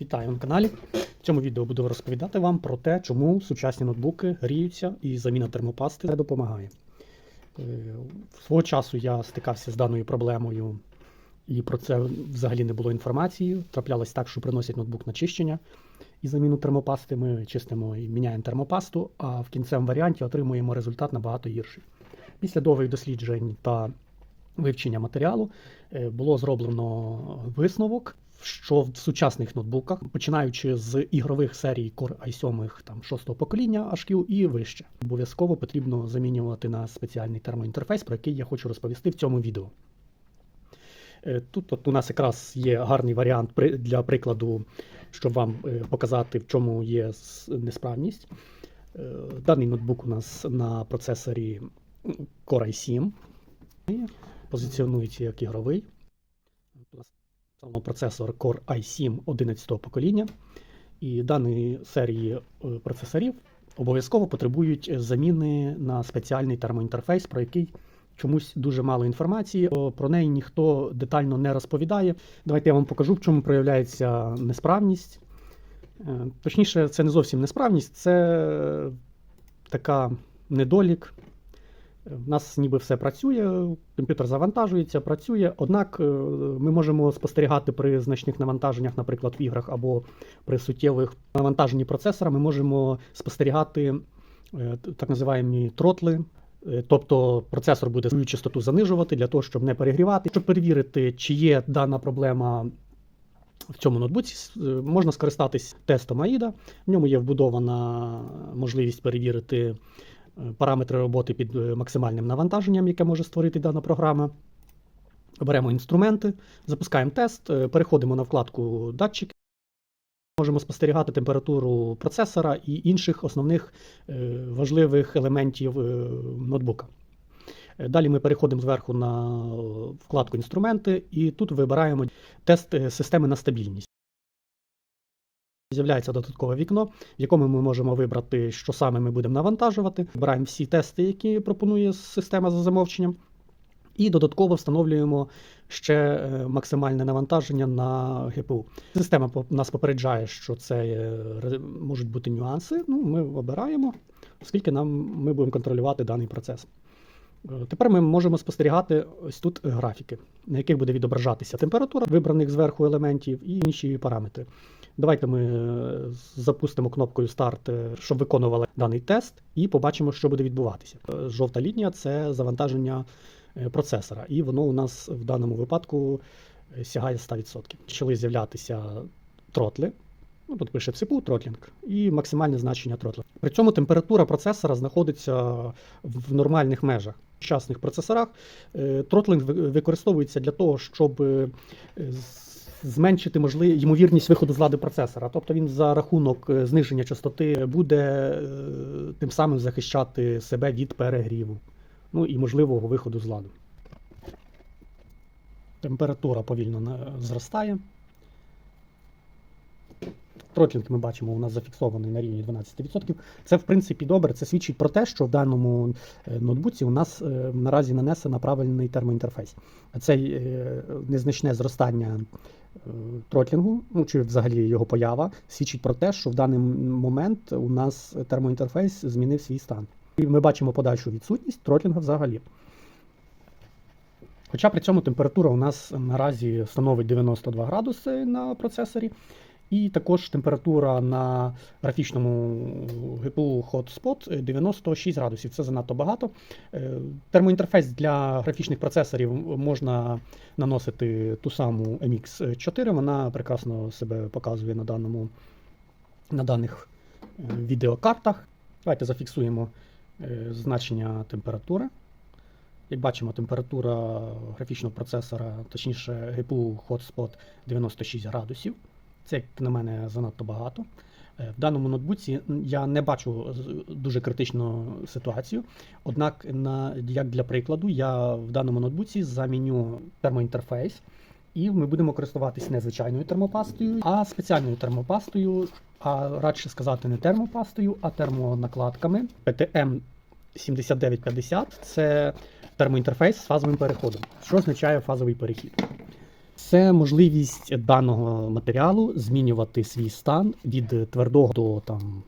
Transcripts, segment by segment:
Вітаю на каналі. В цьому відео буду розповідати вам про те, чому сучасні ноутбуки гріються і заміна термопасти не допомагає. Е, Свого часу я стикався з даною проблемою, і про це взагалі не було інформації. Траплялось так, що приносять ноутбук на чищення і заміну термопасти. Ми чистимо і міняємо термопасту, а в кінцевому варіанті отримуємо результат набагато гірший. Після довгих досліджень та вивчення матеріалу е, було зроблено висновок, що в сучасних ноутбуках, починаючи з ігрових серій Core i7 там, 6 покоління HQ і вище, обов'язково потрібно замінювати на спеціальний термоінтерфейс, про який я хочу розповісти в цьому відео. Е, Тут от у нас якраз є гарний варіант для прикладу, щоб вам е, показати, в чому є несправність. Е, Даний ноутбук у нас на процесорі Core i7. Позиціонується як ігровий. Саме процесор Core i7 11 покоління. І даної серії е, процесорів обов'язково потребують заміни на спеціальний термоінтерфейс, про який чомусь дуже мало інформації. Про неї ніхто детально не розповідає. Давайте я вам покажу, в чому проявляється несправність. Е, Точніше, це не зовсім несправність, це така недолік. У нас ніби все працює, комп'ютер завантажується, працює. Однак е, ми можемо спостерігати при значних навантаженнях, наприклад, в іграх або при суттєвих навантаженні процесора, ми можемо спостерігати е, так називаємо тротли. Е, Тобто процесор буде свою частоту занижувати для того, щоб не перегрівати. Щоб перевірити, чи є дана проблема в цьому ноутбуці, можна скористатись тестом AIDA. В ньому є вбудована можливість перевірити параметри роботи під е, максимальним навантаженням, яке може створити дана програма. Беремо інструменти, запускаємо тест, е, переходимо на вкладку датчики. Можемо спостерігати температуру процесора і інших основних е, важливих елементів ноутбука. Далі ми переходимо зверху на вкладку інструменти і тут вибираємо тест системи на стабільність. З'являється додаткове вікно, в якому ми можемо вибрати, що саме ми будемо навантажувати. Вибираємо всі тести, які пропонує система за замовченням. І додатково встановлюємо ще е, максимальне навантаження на ГПУ. Система нас попереджає, що це е, можуть бути нюанси. Ну, ми обираємо, оскільки нам ми будемо контролювати даний процес. Е, Тепер ми можемо спостерігати ось тут графіки, на яких буде відображатися температура вибраних зверху елементів і інші параметри. Давайте ми е, запустимо кнопкою старт, е, щоб виконували даний тест, і побачимо, що буде відбуватися. Е, Жовта лінія це завантаження процесора, і воно у нас в даному випадку сягає 100%. Почали з'являтися тротли. Ну, тут пише ЦПУ тротлінг і максимальне значення тротла. При цьому температура процесора знаходиться в нормальних межах. В сучасних процесорах тротлинг використовується для того, щоб зменшити можливість ймовірність виходу з ладу процесора. Тобто він за рахунок е, зниження частоти буде е, тим самим захищати себе від перегріву, ну і можливого виходу з ладу. Температура повільно зростає. Тротлінг ми бачимо, у нас зафіксований на рівні 12%. Це в принципі добре. Це свідчить про те, що в даному е, ноутбуці у нас е, наразі нанесено правильний термоінтерфейс. Це е, незначне зростання тротлінгу, ну чи взагалі його поява, свідчить про те, що в даний момент у нас термоінтерфейс змінив свій стан. І ми бачимо подальшу відсутність тротлінга взагалі. Хоча при цьому температура у нас наразі становить 92 градуси на процесорі. І також температура на графічному GPU Hotspot 96 градусів. Це занадто багато. Е, Термоінтерфейс для графічних процесорів можна наносити ту саму MX4. Вона прекрасно себе показує на, даному, на даних е, відеокартах. Давайте зафіксуємо е, значення температури. Як бачимо, температура графічного процесора, точніше GPU Hotspot 96 градусів. Це, як на мене, занадто багато. Е, В даному ноутбуці я не бачу дуже критичну ситуацію. Однак, на, як для прикладу, я в даному ноутбуці заміню термоінтерфейс, і ми будемо користуватись не звичайною термопастою, а спеціальною термопастою, а радше сказати не термопастою, а термонакладками PTM 7950 це термоінтерфейс з фазовим переходом. Що означає фазовий перехід? Це можливість даного матеріалу змінювати свій стан від твердого до там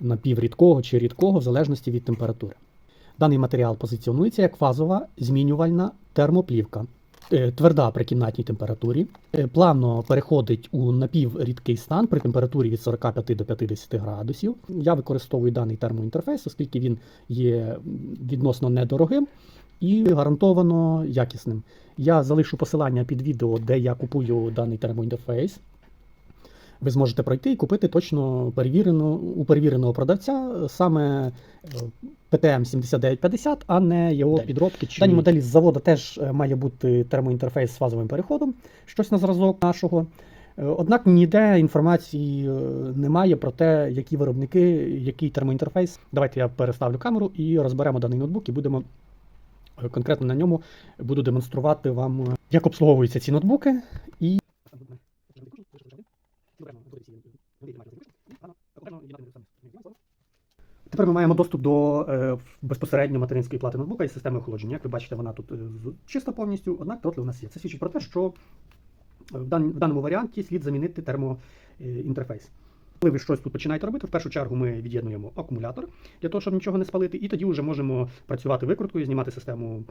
напіврідкого чи рідкого, в залежності від температури. Даний матеріал позиціонується як фазова змінювальна термоплівка. Е, Тверда при кімнатній температурі, Е, плавно переходить у напіврідкий стан при температурі від 45 до 50 градусів. Я використовую даний термоінтерфейс, оскільки він є відносно недорогим і гарантовано якісним. Я залишу посилання під відео, де я купую даний термоінтерфейс. Ви зможете пройти і купити точно перевірену, у перевіреного продавця саме ПТМ 7950, а не його Модель. підробки. Чи... Дані моделі з заводу теж е, має бути термоінтерфейс з фазовим переходом, щось на зразок нашого. Е, Однак ніде інформації е, немає про те, які виробники, який термоінтерфейс. Давайте я переставлю камеру і розберемо даний ноутбук і будемо е, конкретно на ньому буду демонструвати вам, е, як обслуговуються ці ноутбуки і. Тепер ми маємо доступ до е, безпосередньо материнської плати ноутбука і системи охолодження. Як ви бачите, вона тут е, чиста повністю, однак тротли у нас є. Це свідчить про те, що дан, в даному варіанті слід замінити термоінтерфейс. Коли ви щось тут починаєте робити, в першу чергу ми від'єднуємо акумулятор для того, щоб нічого не спалити, і тоді вже можемо працювати викруткою, знімати систему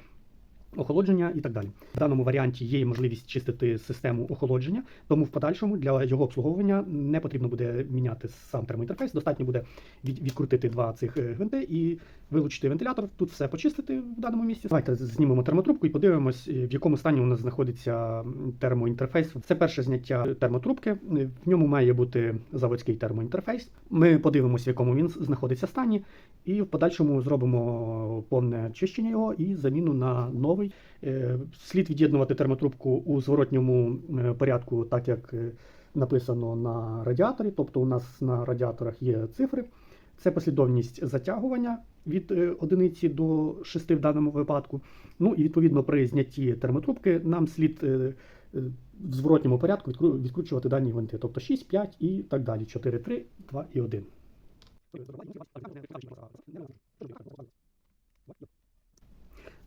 охолодження і так далі. В даному варіанті є можливість чистити систему охолодження, тому в подальшому для його обслуговування не потрібно буде міняти сам термоінтерфейс. Достатньо буде від, відкрутити два цих е, гвинти і вилучити вентилятор. Тут все почистити в даному місці. Давайте знімемо термотрубку і подивимось, е, в якому стані у нас знаходиться термоінтерфейс. Це перше зняття термотрубки. В ньому має бути заводський термоінтерфейс. Ми подивимося, в якому він знаходиться стані, і в подальшому зробимо повне чищення його і заміну на новий. Е, Слід від'єднувати термотрубку у зворотньому е, порядку, так як е, написано на радіаторі. Тобто у нас на радіаторах є цифри. Це послідовність затягування від одиниці до 6 в даному випадку. Ну і відповідно при знятті термотрубки нам слід в зворотньому порядку відкручувати дані гвинти. Тобто 6, 5 і так далі. 4, 3, 2 і 1.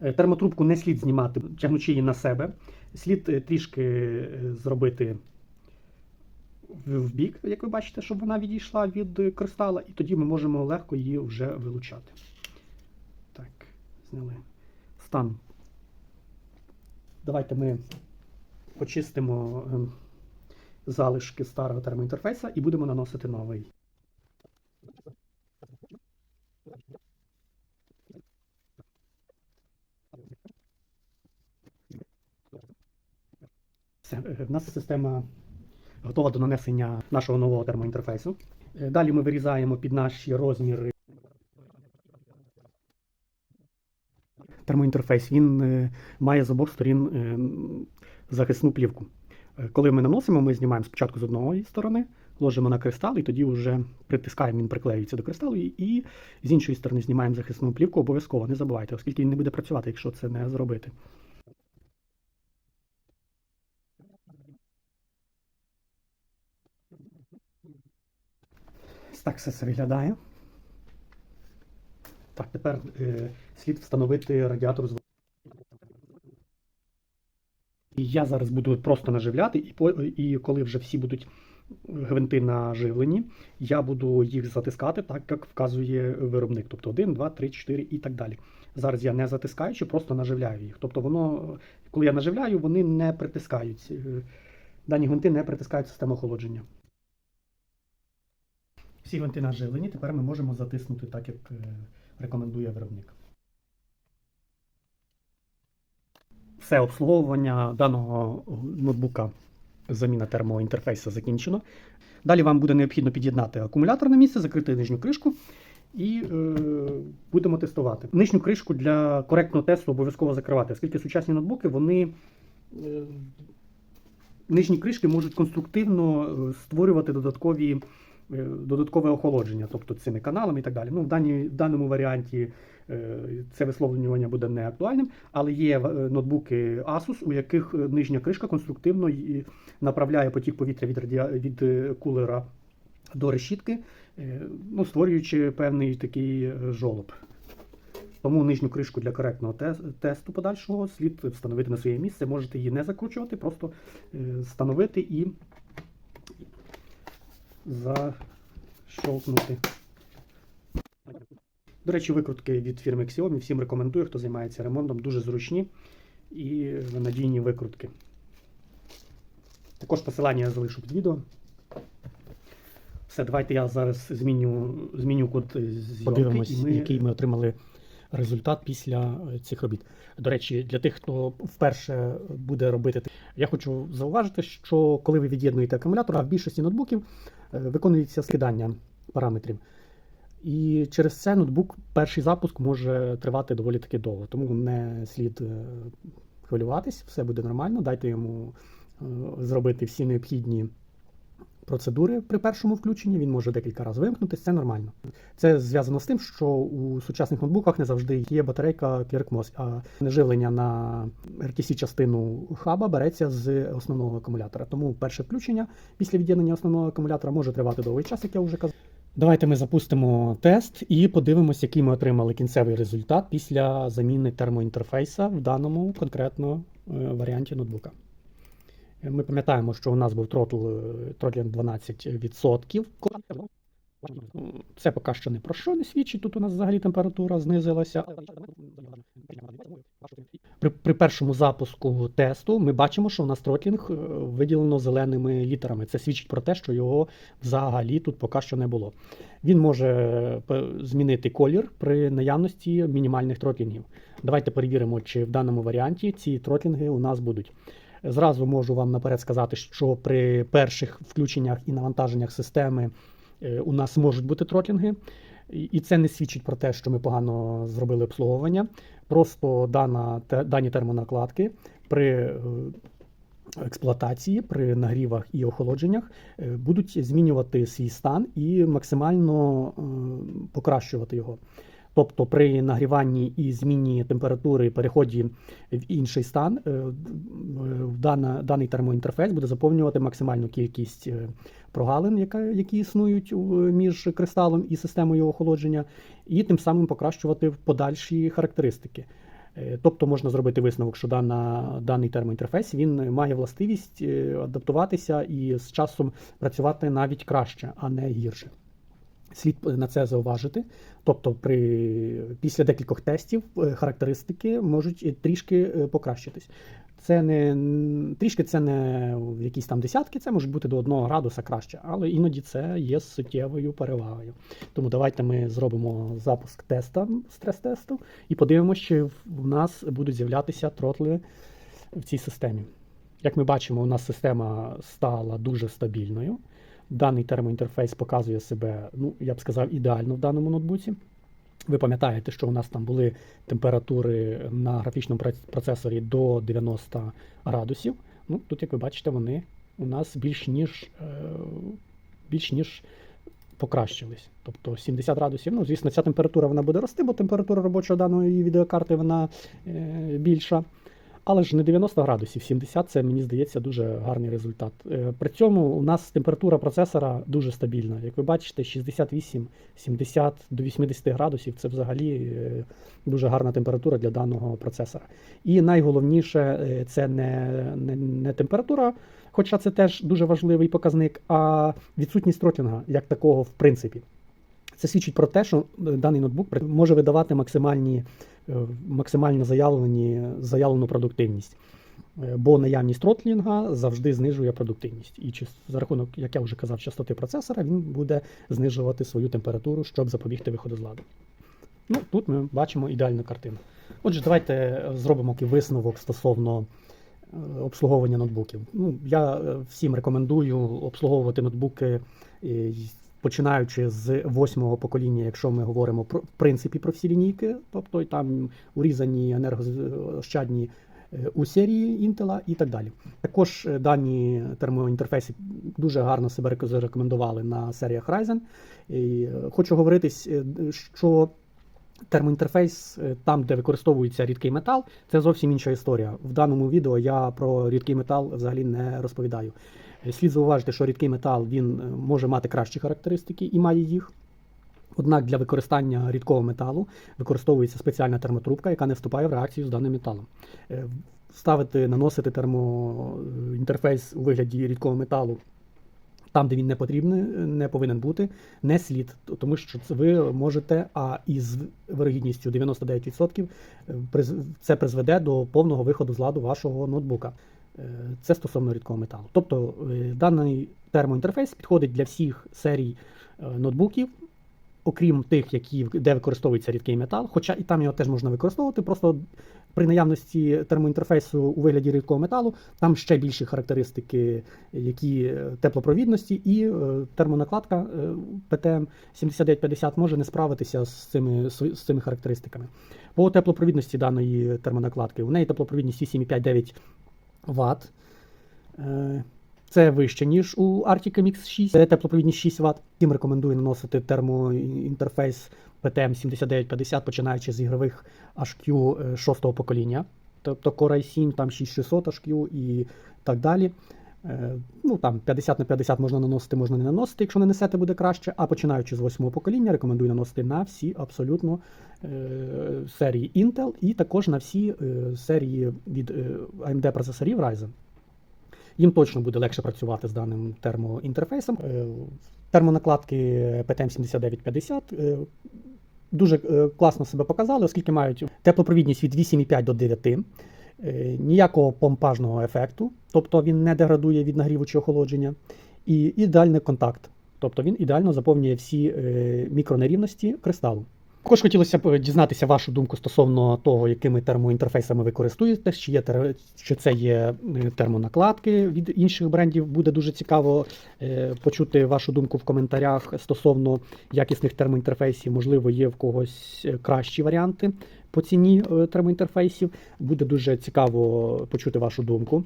Е, Термотрубку не слід знімати, тягнучи її на себе. Слід е, трішки е, зробити в бік, як ви бачите, щоб вона відійшла від кристала, і тоді ми можемо легко її вже вилучати. Так, зняли стан. Давайте ми почистимо ем, залишки старого термоінтерфейса і будемо наносити новий. Все, е, в нас система готова до нанесення нашого нового термоінтерфейсу. Е, Далі ми вирізаємо під наші розміри. Термоінтерфейс він е, має з обох сторін захисну плівку. Коли ми наносимо, ми знімаємо спочатку з одної сторони, ложимо на кристал, і тоді вже притискаємо, він приклеюється до кристалу, і з іншої сторони знімаємо захисну плівку обов'язково. Не забувайте, оскільки він не буде працювати, якщо це не зробити. Ось Так все це виглядає. Так, тепер е, слід встановити радіатор з І я зараз буду просто наживляти, і, по, і коли вже всі будуть гвинти наживлені, я буду їх затискати так, як вказує виробник. Тобто 1, 2, 3, 4 і так далі. Зараз я не затискаючи, просто наживляю їх. Тобто воно, коли я наживляю, вони не притискають. е, Дані гвинти не притискають систему охолодження. Всі гвинти наживлені, тепер ми можемо затиснути так, як е, рекомендує виробник. Все обслуговування даного ноутбука, заміна термоінтерфейсу закінчено. Далі вам буде необхідно під'єднати акумулятор на місце, закрити нижню кришку і е, будемо тестувати. Нижню кришку для коректного тесту обов'язково закривати, оскільки сучасні ноутбуки вони. Е, Нижні кришки можуть конструктивно е, створювати додаткові, додаткове охолодження, тобто цими каналами і так далі. Ну, в, даній, в даному варіанті е, це висловлювання буде не актуальним, але є е, ноутбуки Asus, у яких е, нижня кришка конструктивно направляє потік повітря від, радіа... від е, кулера до решітки, е, ну, створюючи певний такий е, жолоб. Тому нижню кришку для коректного тесту подальшого слід встановити на своє місце. Можете її не закручувати, просто е, встановити і защолкнути. До речі, викрутки від фірми Xiaomi всім рекомендую, хто займається ремонтом, дуже зручні і надійні викрутки. Також посилання я залишу під відео. Все, давайте я зараз зміню, зміню код зйомки. Подивимось, ми... який ми отримали результат після цих робіт. До речі, для тих, хто вперше буде робити, я хочу зауважити, що коли ви від'єднуєте акумулятор, а в більшості ноутбуків виконується скидання параметрів. І через це ноутбук перший запуск може тривати доволі таки довго, тому не слід е, хвилюватись, все буде нормально. Дайте йому е, зробити всі необхідні процедури при першому включенні. Він може декілька разів вимкнутися, це нормально. Це зв'язано з тим, що у сучасних ноутбуках не завжди є батарейка QRMOS, а живлення на RTC частину хаба береться з основного акумулятора. Тому перше включення після від'єднання основного акумулятора може тривати довгий час, як я вже казав. Давайте ми запустимо тест і подивимося, який ми отримали кінцевий результат після заміни термоінтерфейса в даному конкретно е, варіанті ноутбука. Ми пам'ятаємо, що у нас був тротл е, тротлінг 12%. Це поки що не про що не свідчить. Тут у нас взагалі температура знизилася. При, при першому запуску тесту ми бачимо, що у нас тротлінг е, виділено зеленими літерами. Це свідчить про те, що його взагалі тут поки що не було. Він може е, змінити колір при наявності мінімальних тротлінгів. Давайте перевіримо, чи в даному варіанті ці тротлінги у нас будуть. Зразу можу вам наперед сказати, що при перших включеннях і навантаженнях системи е, у нас можуть бути тротлінги. І це не свідчить про те, що ми погано зробили обслуговування. Просто дана, дані термонакладки при е, експлуатації, при нагрівах і охолодженнях е, будуть змінювати свій стан і максимально покращувати його. Тобто при нагріванні і зміні температури переході в інший стан, е, е, дана, даний термоінтерфейс буде заповнювати максимальну кількість е, прогалин, яка, які існують між кристалом і системою охолодження, і тим самим покращувати подальші характеристики. Тобто можна зробити висновок, що дана, даний термоінтерфейс він має властивість адаптуватися і з часом працювати навіть краще, а не гірше. Слід на це зауважити. Тобто, при, після декількох тестів е, характеристики можуть е, трішки е, покращитись. Це не трішки це не якісь там десятки, це може бути до 1 градуса краще, але іноді це є суттєвою перевагою. Тому давайте ми зробимо запуск теста, стрес-тесту, і подивимося, чи в нас будуть з'являтися тротли в цій системі. Як ми бачимо, у нас система стала дуже стабільною. Даний термоінтерфейс показує себе, ну, я б сказав, ідеально в даному ноутбуці. Ви пам'ятаєте, що у нас там були температури на графічному проц- процесорі до 90 градусів. Ну, тут, як ви бачите, вони у нас більш ніж, е, більш ніж покращились. Тобто 70 градусів. Ну, звісно, ця температура вона буде рости, бо температура робочої даної відеокарти вона е, більша. Але ж не 90 градусів, 70 це мені здається дуже гарний результат. Е, При цьому у нас температура процесора дуже стабільна. Як ви бачите, 68, 70 до 80 градусів це взагалі е, дуже гарна температура для даного процесора. І найголовніше е, це не, не, не температура, хоча це теж дуже важливий показник, а відсутність тротлінга як такого в принципі. Це свідчить про те, що е, даний ноутбук може видавати максимальні, е, максимально заявлені, заявлену продуктивність. Е, Бо наявність тротлінга завжди знижує продуктивність. І чи- за рахунок, як я вже казав, частоти процесора, він буде знижувати свою температуру, щоб запобігти виходу з ладу. Ну, тут ми бачимо ідеальну картину. Отже, давайте зробимо висновок стосовно обслуговування ноутбуків. Ну, я всім рекомендую обслуговувати ноутбуки, починаючи з восьмого покоління, якщо ми говоримо про в принципі про всі лінійки, тобто там урізані енергоощадні е, у серії Intel і так далі. Також е, дані термоінтерфейси дуже гарно себе зарекомендували на серіях Ryzen. І е, хочу говоритись, що термоінтерфейс там, де використовується рідкий метал, це зовсім інша історія. В даному відео я про рідкий метал взагалі не розповідаю. Е, Слід зауважити, що рідкий метал він е, може мати кращі характеристики і має їх. Однак для використання рідкого металу використовується спеціальна термотрубка, яка не вступає в реакцію з даним металом. Е, Ставити, наносити термоінтерфейс у вигляді рідкого металу там, де він не потрібний, не повинен бути, не слід, тому що ви можете, а із вирогідністю 99% е, це призведе до повного виходу з ладу вашого ноутбука. Е, Це стосовно рідкого металу. Тобто е, даний термоінтерфейс підходить для всіх серій е, ноутбуків, окрім тих, які, де використовується рідкий метал, хоча і там його теж можна використовувати, просто при наявності термоінтерфейсу у вигляді рідкого металу, там ще більші характеристики, які теплопровідності, і термонакладка PTM 7950 може не справитися з цими, з цими характеристиками. По теплопровідності даної термонакладки, у неї теплопровідність 8,59 Вт. Е, Це вище, ніж у Arctic MX 6, це теплопровідність 6 Вт. Всім рекомендую наносити термоінтерфейс PTM 7950, починаючи з ігрових HQ 6 покоління, тобто Core i7, там 6600 HQ і так далі. Е, Ну, там 50 на 50 можна наносити, можна не наносити, якщо не несете, буде краще. А починаючи з 8 покоління, рекомендую наносити на всі абсолютно е, серії Intel і також на всі е, серії від е, AMD процесорів Ryzen. Їм точно буде легше працювати з даним термоінтерфейсом. Е, Термонакладки PTM 7950 е, дуже е, класно себе показали, оскільки мають теплопровідність від 8,5 до 9, е, ніякого помпажного ефекту, тобто він не деградує від нагріву чи охолодження, і ідеальний контакт, тобто він ідеально заповнює всі е, мікронерівності кристалу. Також хотілося б дізнатися вашу думку стосовно того, якими термоінтерфейсами ви користуєтесь, чи, є, чи це є е, термонакладки від інших брендів. Буде дуже цікаво е, почути вашу думку в коментарях стосовно якісних термоінтерфейсів. Можливо, є в когось е, кращі варіанти по ціні е, термоінтерфейсів. Буде дуже цікаво почути вашу думку.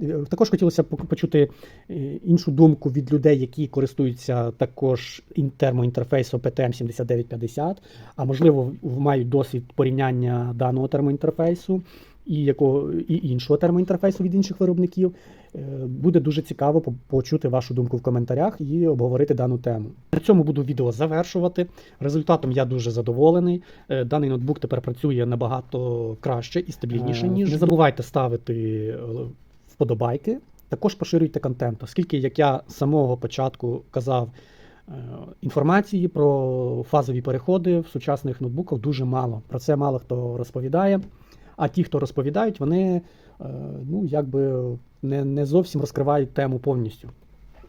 Е, Також хотілося почути е, іншу думку від людей, які користуються також термоінтерфейсом PTM 7950, а можливо, мають досвід порівняння даного термоінтерфейсу і якого і іншого термоінтерфейсу від інших виробників. Е, Буде дуже цікаво почути вашу думку в коментарях і обговорити дану тему. На цьому буду відео завершувати. Результатом я дуже задоволений. Е, Даний ноутбук тепер працює набагато краще і стабільніше, Е, ніж не забувайте ставити вподобайки. Також поширюйте контент, оскільки, як я з самого початку казав, інформації про фазові переходи в сучасних ноутбуках дуже мало. Про це мало хто розповідає. А ті, хто розповідають, вони ну, якби не, не зовсім розкривають тему повністю.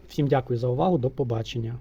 Всім дякую за увагу, до побачення.